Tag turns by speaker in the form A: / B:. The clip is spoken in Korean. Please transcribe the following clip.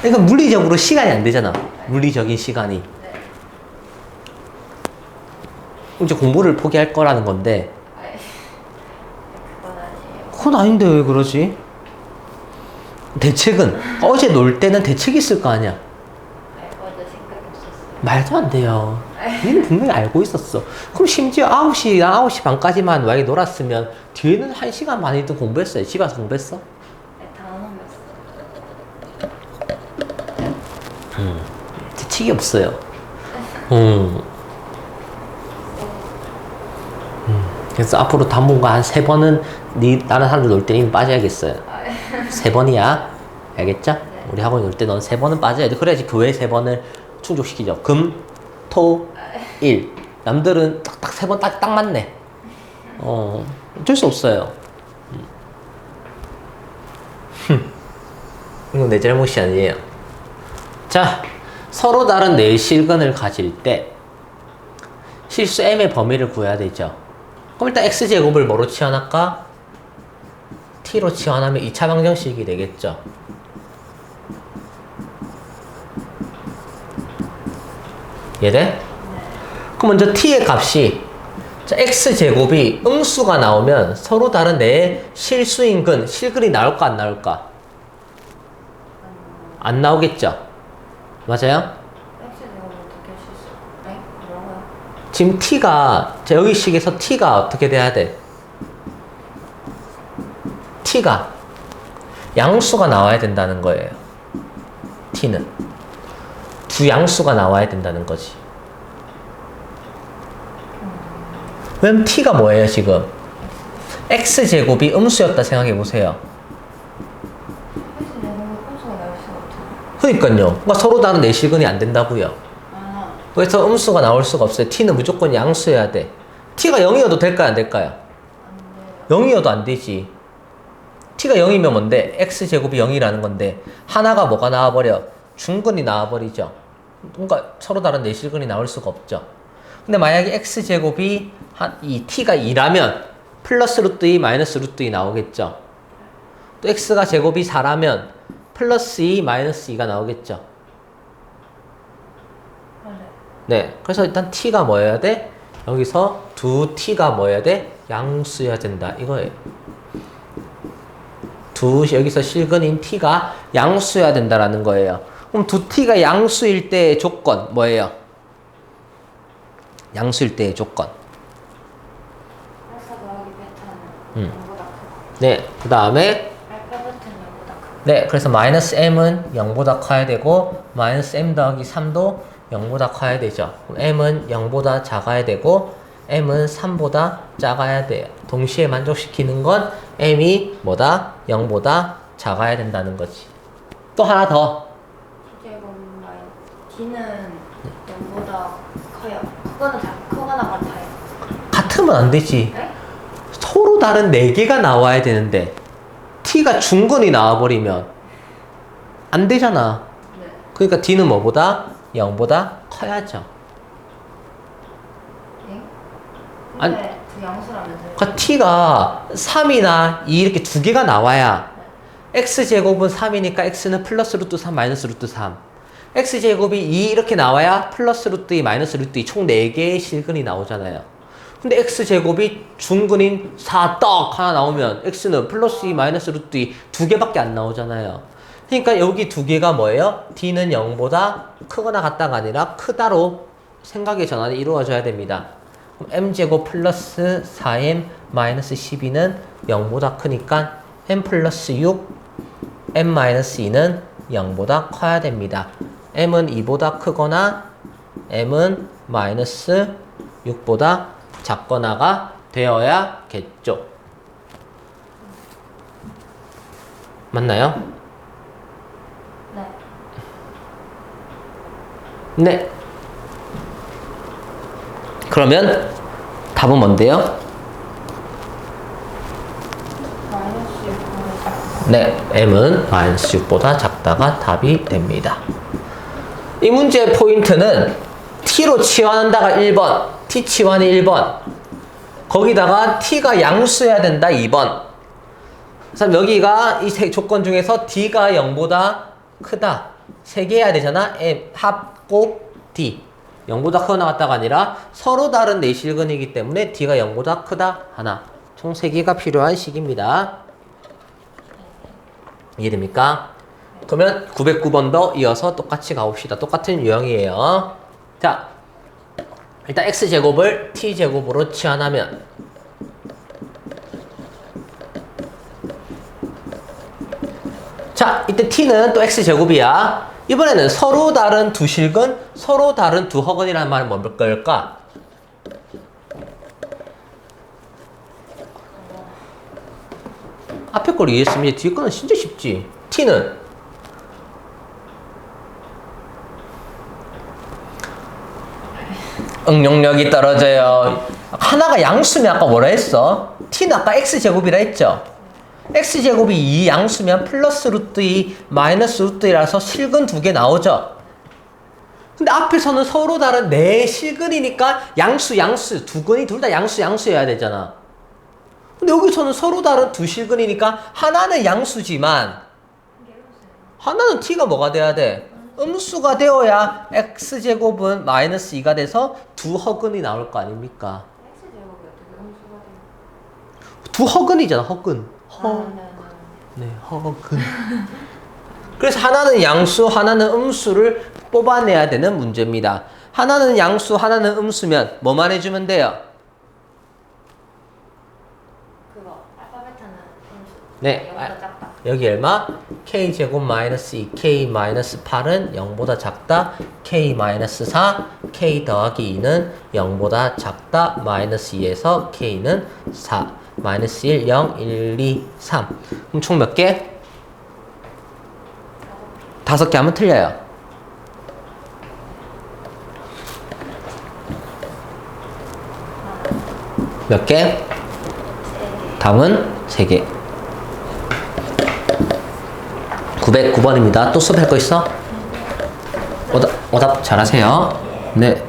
A: 그러니까 물리적으로 시간이 안 되잖아. 물리적인 시간이.
B: 네.
A: 이제 공부를 포기할 거라는 건데
B: 그건
A: 아닌데 왜 그러지? 대책은 어제 놀 때는 대책이 있을 거 아니야. 말도 안 돼요. 니는 분명히 알고 있었어. 그럼 심지어 9시랑 9시 반까지만 만약에 놀았으면 뒤에는 1시간 반이든 공부했어요. 집에 와서 공부했어? 대책이 없어요. 음. 음. 그래서 앞으로 당분간 한 세 번은 니 다른 사람들 놀 때는 빠져야겠어요. 세 번이야. 알겠죠? 우리 학원 놀 때 넌 세 번은 빠져야 돼. 그래야지 교회 세 번을 충족시키죠. 금, 토, 일. 남들은 딱딱 세 번 딱 딱 맞네. 어, 어쩔 수 없어요. 음. 이건 내 잘못이 아니에요. 자, 서로 다른 내실근을 가질 때 실수 m의 범위를 구해야 되죠. 그럼 일단 x제곱을 뭐로 치환할까? t로 치환하면 2차 방정식이 되겠죠. 이해돼? 그럼 먼저 t의 값이 자, x제곱이 음수가 나오면 서로 다른 내 실수인 근, 실근이 나올까 안 나올까? 안 나오겠죠? 맞아요? 지금 t가 자, 여기 식에서 t가 어떻게 돼야 돼? t가 양수가 나와야 된다는 거예요. t는 두 양수가 나와야 된다는 거지. 왜냐면 t가 뭐예요 지금? x 제곱이 음수였다 생각해 보세요. 그러니까요. 그러니까 서로 다른 내실근이 안 된다고요.
B: 아,
A: 그래서 음수가 나올 수가 없어요. t는 무조건 양수여야 돼. t가 0이어도 될까요, 안 될까요?
B: 안 돼요.
A: 0이어도 안 되지. t가 0이면 뭔데? x제곱이 0이라는 건데 하나가 뭐가 나와버려? 중근이 나와버리죠. 그러니까 서로 다른 내실근이 나올 수가 없죠. 근데 만약에 x제곱이 한, 이 t가 2라면 플러스 루트 2 마이너스 루트 2 나오겠죠. 또 x가 제곱이 4라면 플러스 2 마이너스 2가 나오겠죠.
B: 아, 네.
A: 네. 그래서 일단 t가 뭐여야 돼? 여기서 두 t가 뭐여야 돼? 양수여야 된다. 이거예요. 두 여기서 실근인 t가 양수여야 된다라는 거예요. 그럼 두 t가 양수일 때의 조건 뭐예요? 양수일 때의 조건. 음.
B: 0보다 크고
A: 네. 그 다음에
B: 알파 베타는 0보다 크고
A: 네. 그래서 마이너스 m은 0보다 커야 되고 마이너스 m 더하기 3도 0보다 커야 되죠. m은 0보다 작아야 되고 m은 3보다 작아야 돼요. 동시에 만족시키는 건 m이 뭐다? 0보다 작아야 된다는 거지. 또 하나 더.
B: 마이 T는 0보다 커요. 그거는 다 크거나 같아요.
A: 같으면 안 되지.
B: 네?
A: 서로 다른 4개가 나와야 되는데 t가 중근이 나와버리면 안 되잖아.
B: 네.
A: 그러니까 d는 뭐보다? 0보다 커야죠.
B: 네?
A: 아니-
B: 그?
A: 그러니까 t가 3이나 2 이렇게 두 개가 나와야 x제곱은 3이니까 x는 플러스 루트 3 마이너스 루트 3 x제곱이 2 이렇게 나와야 플러스 루트 2 마이너스 루트 2 총 4개의 실근이 나오잖아요 근데 x제곱이 중근인 4 떡 하나 나오면 x는 플러스 2 마이너스 루트 2 두 개밖에 안 나오잖아요 그러니까 여기 두 개가 뭐예요? d는 0보다 크거나 같다가 아니라 크다로 생각의 전환이 이루어져야 됩니다 그럼 m제곱 플러스 4m 마이너스 12는 0보다 크니까 m 플러스 6, m 마이너스 2는 0보다 커야 됩니다. m은 2보다 크거나 m은 마이너스 6보다 작거나가 되어야겠죠. 맞나요?
B: 네.
A: 네. 그러면 답은 뭔데요?
B: 마이너스 6보다 작고
A: 네, m은 마이너스 6보다 작다가 답이 됩니다. 이 문제의 포인트는 t로 치환한다가 1번, t 치환이 1번, 거기다가 t가 양수여야 된다 2번. 그래서 여기가 이 세 조건 중에서 d가 0보다 크다. 세 개 해야 되잖아. M 합곱 D 0보다 크거나 같다가 아니라 서로 다른 내실근이기 때문에 D가 0보다 크다 하나. 총세 개가 필요한 식입니다. 이해됩니까? 그러면 909번도 이어서 똑같이 가봅시다. 똑같은 유형이에요. 자, 일단 x제곱을 t제곱으로 치환하면 자, 이때 t는 또 x제곱이야. 이번에는 서로 다른 두 실근, 서로 다른 두 허근이라는 말은 뭘까? 앞에 걸 이해했으면 뒤에 거는 진짜 쉽지. t는 응용력이 떨어져요. 하나가 양수면 아까 뭐라 했어? t는 아까 x제곱이라 했죠? x제곱이 이 양수면 플러스 루트 2 마이너스 루트 2라서 실근 두 개 나오죠? 근데 앞에서는 서로 다른 네 실근이니까 양수 양수 두 근이 둘 다 양수 양수여야 되잖아. 근데 여기서는 서로 다른 두 실근이니까 하나는 양수지만 하나는 t가 뭐가 돼야 돼? 음수가 되어야 x제곱은 마이너스 2가 돼서 두 허근이 나올 거 아닙니까?
B: X 제곱이 어떻게 음수가 돼요?
A: 두 허근이잖아 허근 허...
B: 아, 네, 네.
A: 네 허근 그래서 하나는 양수 하나는 음수를 뽑아내야 되는 문제입니다 하나는 양수 하나는 음수면 뭐만 해주면 돼요?
B: 그거 알파벳 하는 음수.
A: 네, 아-
B: 작다.
A: 여기 얼마? k제곱 마이너스 2 k 마이너스 8은 0보다 작다 k 마이너스 4 k 더하기 2는 0보다 작다 마이너스 2에서 k는 4 마이너스 1 0 1 2 3 그럼 총 몇 개? 다섯 개 하면 틀려요 몇
B: 개?
A: 답은 3개 909번입니다. 또 수업할 거 있어? 오답, 오답 잘하세요. 네.